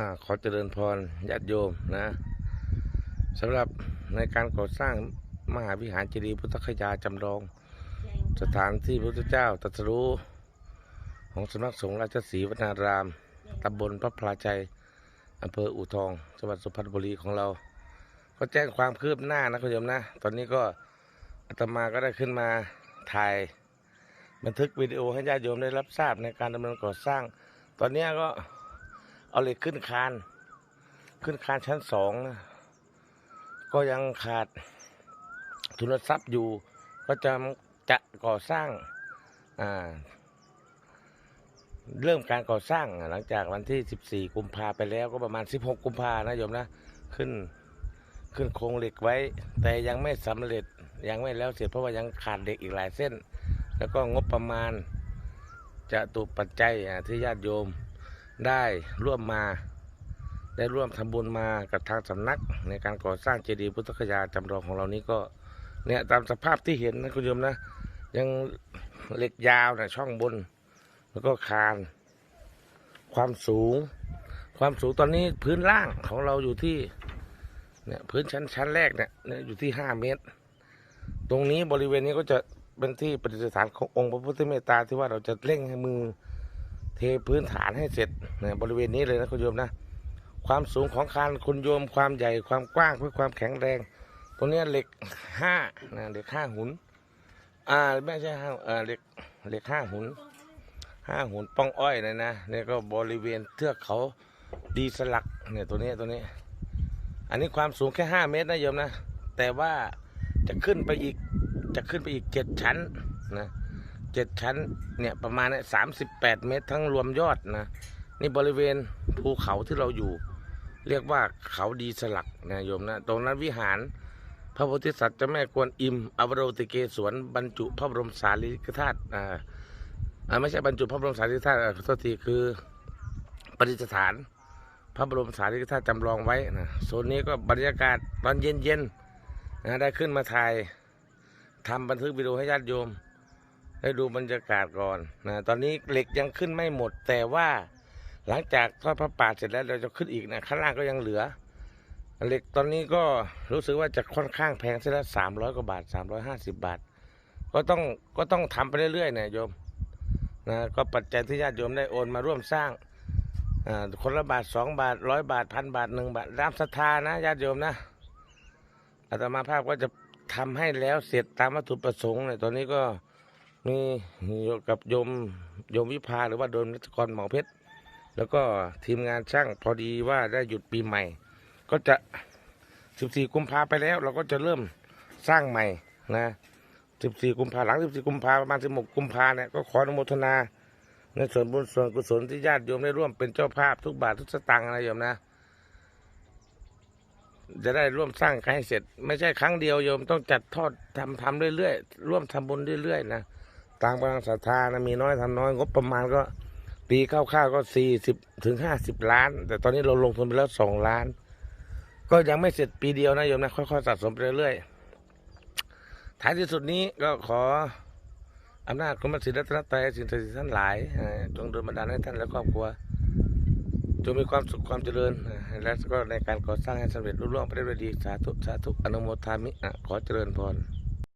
อขอเจริญพรญาติโยมนะสำหรับในการก่อสร้างมหาวิหารเจดีย์พุทธคยาจำลอง สถานที่พระพุทธเจ้าตรัสรู้ของสำนักสงฆ์ราชสีวนารามตำบลพระพลาชัยอำเภออู่ทองจังหวัดสุพรรณบุรีของเรา ก็แจ้งความคืบหน้านะคุณโยมนะ ตอนนี้ก็อาตมาก็ได้ขึ้นมาถ่ายบันทึกวิดีโอให้ญาติโยมได้รับทราบในการดำเนินก่อสร้าง ตอนนี้ก็ เอาเหล็กขึ้นคาน ขึ้นคานชั้นสองนะก็ยังขาดทุนทรัพย์อยู่ ก็จะจะก่อสร้างอ่าเริ่มการก่อสร้างหลังจากวันที่ 14 กุมภาไปแล้วก็ประมาณ 16 กุมภานะโยมนะ ขึ้นขึ้นโครงเหล็กไว้ แต่ยังไม่สำเร็จยังไม่แล้วเสร็จเพราะว่ายังขาดเหล็กอีกหลายเส้น แล้วก็งบประมาณจะตุปัจจัยที่ญาติโยม ได้ร่วมมาได้ร่วมทำบุญมากับทางสำนัก ในการก่อสร้างเจดีย์พุทธคยาจำลองของเรานี้ก็เนี่ยตามสภาพที่เห็นนะคุณโยมนะยังเหล็กยาวนะช่องบน แล้วก็คาน ความสูง ความสูงตอนนี้พื้นล่างของเราอยู่ที่เนี่ยพื้นชั้นชั้นแรกเนี่ยเนี่ยอยู่ที่ห้าเมตร ตรงนี้บริเวณนี้ก็จะเป็นที่ประดิษฐานขององค์พระพุทธเมตตาที่ว่าเราจะเร่งให้มือ เทพื้นฐานให้เสร็จนี่ยบริเวณนี้เลยนะคุณโยมนะ ความสูงของคานคุณโยมความใหญ่ความกว้างเพื่อความแข็งแรง ตรงนี้เหล็กห้านะเหล็กห้าหุนอ่าไม่ใช่ห้าเออเหล็กเหล็กห้าหุนห้าหุนป้องอ้อยนะนะเนี่ยก็บริเวณเทือกเขาดีสลักเนี่ยตัวนี้ตัวนี้ อันนี้ความสูงแค่ห้าเมตรนะโยมนะ แต่ว่าจะขึ้นไปอีกจะขึ้นไปอีกเจ็ดชั้นนะ เจ็ดชั้นเนี่ยประมาณสามสิบแปดเมตรทั้งรวมยอดนะนี่บริเวณภูเขาที่เราอยู่ เรียกว่าเขาดีสลักนะโยมนะตรงนั้นวิหาร พระโพธิสัตว์เจ้าแม่กวนอิมอวโรติเกศวนบรรจุพระบรมสารีริกธาตุอ่าไม่ใช่บรรจุพระบรมสารีริกธาตุขอโทษทีคือประดิษฐานพระบรมสารีริกธาตุจำลองไว้นะโซนนี้ก็บรรยากาศตอนเย็นๆนะได้ขึ้นมาถ่ายทำบันทึกวิดีโอให้ญาติโยม ได้ดูบรรยากาศก่อนนะตอนนี้เหล็กยังขึ้นไม่หมด แต่ว่าหลังจากทอดพระป่าเสร็จแล้วเราจะขึ้นอีกนะข้างล่างก็ยังเหลือ เหล็กตอนนี้ก็รู้สึกว่าจะค่อนข้างแพงเส้นละสามร้อยกว่าบาทสามร้อยห้าสิบบาท ก็ต้องก็ต้องทำไปเรื่อยๆนี่ยโยมนะก็ปัจจัยที่ญาติโยมได้โอนมาร่วมสร้างคนละบาทสองบาทร้อยบาทพันบาทหนึ่งบาทรามศรัทธานะญาติโยมนะอาตมาภาพก็จะทำให้แล้วเสร็จตามวัตถุประสงค์เนี่ยตอนนี้ก็ มีอยู่กับโยมโยมวิภาหรือว่าโดมรัชกรหมอเพชร แล้วก็ทีมงานช่างพอดีว่าได้หยุดปีใหม่ ก็จะ 14 กุมภาไปแล้ว เราก็จะเริ่มสร้างใหม่นะ 14 กุมภาหลัง 14 กุมภาประมาณ 16 กุมภาเนี่ยก็ขออนุโมทนา ในส่วนบุญส่วนกุศลที่ญาติโยมได้ร่วมเป็นเจ้าภาพทุกบาททุกสตางค์นะโยมนะจะได้ร่วมสร้างกันให้เสร็จ ไม่ใช่ครั้งเดียวโยมต้องจัดทอดทำทำเรื่อยๆร่วมทำบุญเรื่อยๆนะ ตามกำลังศรัทธานะมีน้อยทำน้อยงบประมาณก็ปีคร่าวๆก็40ถึง50ล้าน แต่ตอนนี้เราลงทุนไปแล้ว2ล้าน ก็ยังไม่เสร็จปีเดียวนะโยมนะค่อยๆสะสมไปเรื่อยๆท้ายที่สุดนี้ก็ขออำนาจคุณพระศรีรัตนตรัยสิ่งศักดิ์สิทธิ์ท่านหลายจงดนบันดาลให้ท่านและครอบครัวจงมีความสุขความเจริญ และก็ในการก่อสร้างให้สำเร็จรุ่งเรืองไปได้ด้วยดีสาธุสาธุอนุโมทามิขอเจริญพร